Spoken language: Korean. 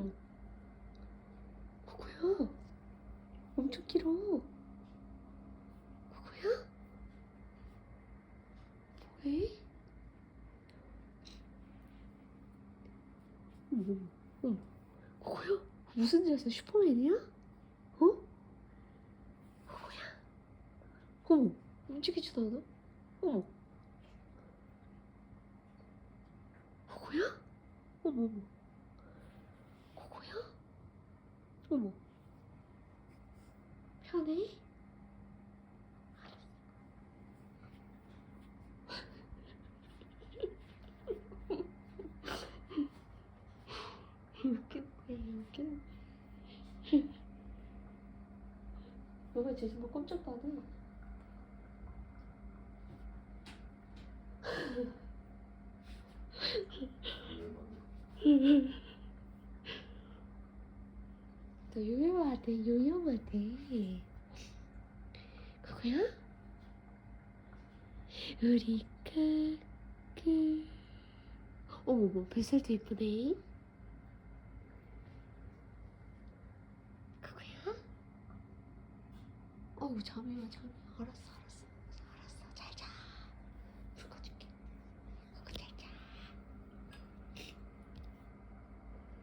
응. 구구야. 엄청 길어. 구구야? 뭐해? 어머, 어머. 구구야? 무슨 일 했어? 슈퍼맨이야? 어? 구구야? 어머, 움직이지도 않아? 어머. 구구야? 어머, 어머. 어머. 편해? 웃긴 거야 웃긴 너가 제주도 꼼짝 받아 너 요요하대 요요하대. 그거야? 우리 까그 어머머 뱃살도 예쁘네. 그거야? 어우 잠이 와 잠이. 와 알았어 알았어